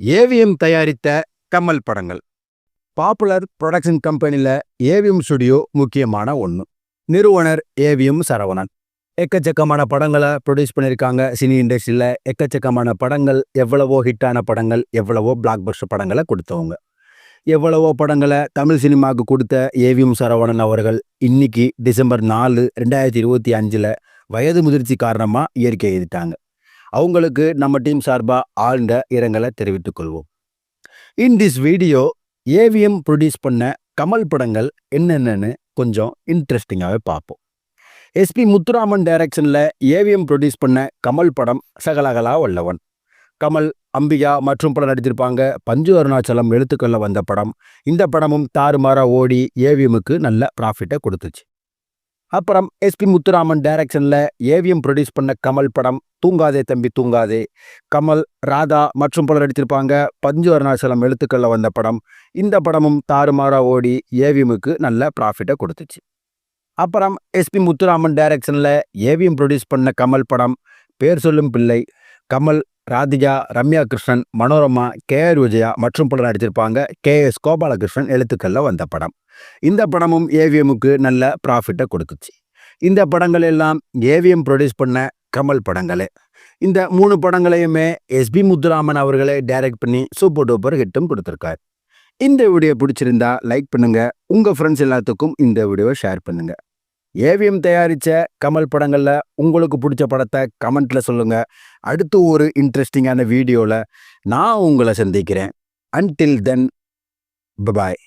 AVM தயாரித்த கமல் படங்கள். Popular production கம்பெனியில் ஏவிஎம் ஸ்டுடியோ முக்கியமான ஒன்று நிறுவனர் ஏவிஎம் சரவணன். எக்கச்சக்கமான படங்களை ப்ரொடியூஸ் பண்ணியிருக்காங்க சினி இண்டஸ்ட்ரியில் எக்கச்சக்கமான படங்கள் எவ்வளவோ ஹிட்டான படங்கள் எவ்வளவோ பிளாக் பஸ்டர் படங்களை கொடுத்தவங்க. எவ்வளவோ படங்களை தமிழ் சினிமாவுக்கு கொடுத்த ஏவிஎம் சரவணன் அவர்கள் இன்னைக்கு டிசம்பர் நாலு ரெண்டாயிரத்தி இருபத்தி அஞ்சில் வயது முதிர்ச்சி காரணமாக இயற்கை எழுதிட்டாங்க அவங்களுக்கு நம்ம டீம் சார்பாக ஆழ்ந்த இரங்கலை தெரிவித்துக் கொள்வோம். In this video AVM produce பண்ண கமல் படங்கள் என்னென்னு கொஞ்சம் இன்ட்ரெஸ்டிங்காகவே பார்ப்போம். எஸ்பி முத்துராமன் டைரக்ஷனில் ஏவிஎம் ப்ரொடியூஸ் பண்ண கமல் படம் சகலகலா வல்லவன். கமல் அம்பிகா மற்றும் படம் நடித்திருப்பாங்க. பஞ்சு அருணாச்சலம் எழுத்துக்கொள்ள வந்த படம். இந்த படமும் தாறுமாறா ஓடி ஏவிஎம்முக்கு நல்ல ப்ராஃபிட்டை கொடுத்துச்சு. அப்புறம் எஸ்பி முத்துராமன் டைரக்ஷனில் ஏவிஎம் ப்ரொடியூஸ் பண்ண கமல் படம் தூங்காதே தம்பி தூங்காதே. கமல் ராதா மற்றும் பலர் நடித்திருப்பாங்க. பஞ்சு அருணாச்சலம் எழுத்துக்களில் வந்த படம். இந்த படமும் தாறுமாறாக ஓடி ஏவிஎம்முக்கு நல்ல ப்ராஃபிட்டை கொடுத்துச்சு. அப்புறம் எஸ்பி முத்துராமன் டைரக்ஷனில் ஏவிஎம் ப்ரொடியூஸ் பண்ண கமல் படம். பேர் சொல்லும் பிள்ளை. கமல் ராதிகா ரம்யா கிருஷ்ணன் மனோரமா கே ஆர் விஜயா மற்றும் பலர் நடித்திருப்பாங்க. கே எஸ் கோபாலகிருஷ்ணன் எழுத்துக்களில் வந்த படம். இந்த படமும் ஏவிஎம்முக்கு நல்ல ப்ராஃபிட்டை கொடுத்துச்சு. இந்த படங்கள் எல்லாம் ஏவிஎம் ப்ரொடியூஸ் பண்ண கமல் படங்களே. இந்த மூணு படங்களையுமே எஸ்பி முத்துராமன் அவர்களே டைரக்ட் பண்ணி சூப்பர் டூப்பர் ஹிட்டும் கொடுத்துருக்காரு. இந்த வீடியோ பிடிச்சிருந்தா லைக் பண்ணுங்க. உங்க ஃப்ரெண்ட்ஸ் எல்லாத்துக்கும் இந்த வீடியோவை ஷேர் பண்ணுங்க. ஏவிஎம் தயாரித்த கமல் படங்களில் உங்களுக்கு பிடிச்ச படத்தை கமெண்ட்டில் சொல்லுங்கள் அடுத்து ஒரு இன்ட்ரெஸ்டிங்கான வீடியோவில் நான் உங்களை சந்திக்கிறேன். Until then bye bye